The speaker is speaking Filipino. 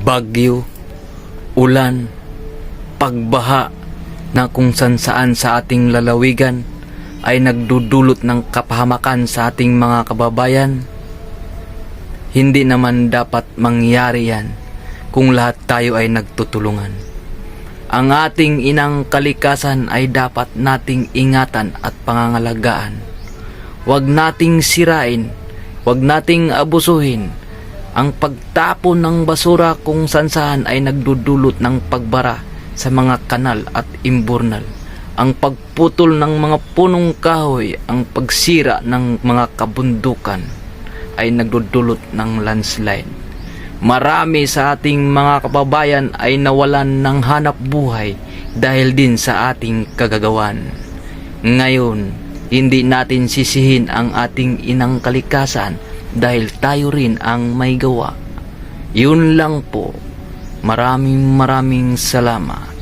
bagyo, ulan, pagbaha na kung saan saan sa ating lalawigan ay nagdudulot ng kapahamakan sa ating mga kababayan. Hindi naman dapat mangyari yan kung lahat tayo ay nagtutulungan. Ang ating inang kalikasan ay dapat nating ingatan at pangangalagaan. Huwag nating sirain, huwag nating abusuhin. Ang pagtapon ng basura kung saan ay nagdudulot ng pagbara sa mga kanal at imburnal. Ang pagputol ng mga punong kahoy, ang pagsira ng mga kabundukan ay nagdudulot ng landslide. Marami sa ating mga kababayan ay nawalan ng hanap buhay dahil din sa ating kagagawan. Ngayon, hindi natin sisihin ang ating inang kalikasan dahil tayo rin ang may gawa. Yun lang po. Maraming maraming salamat.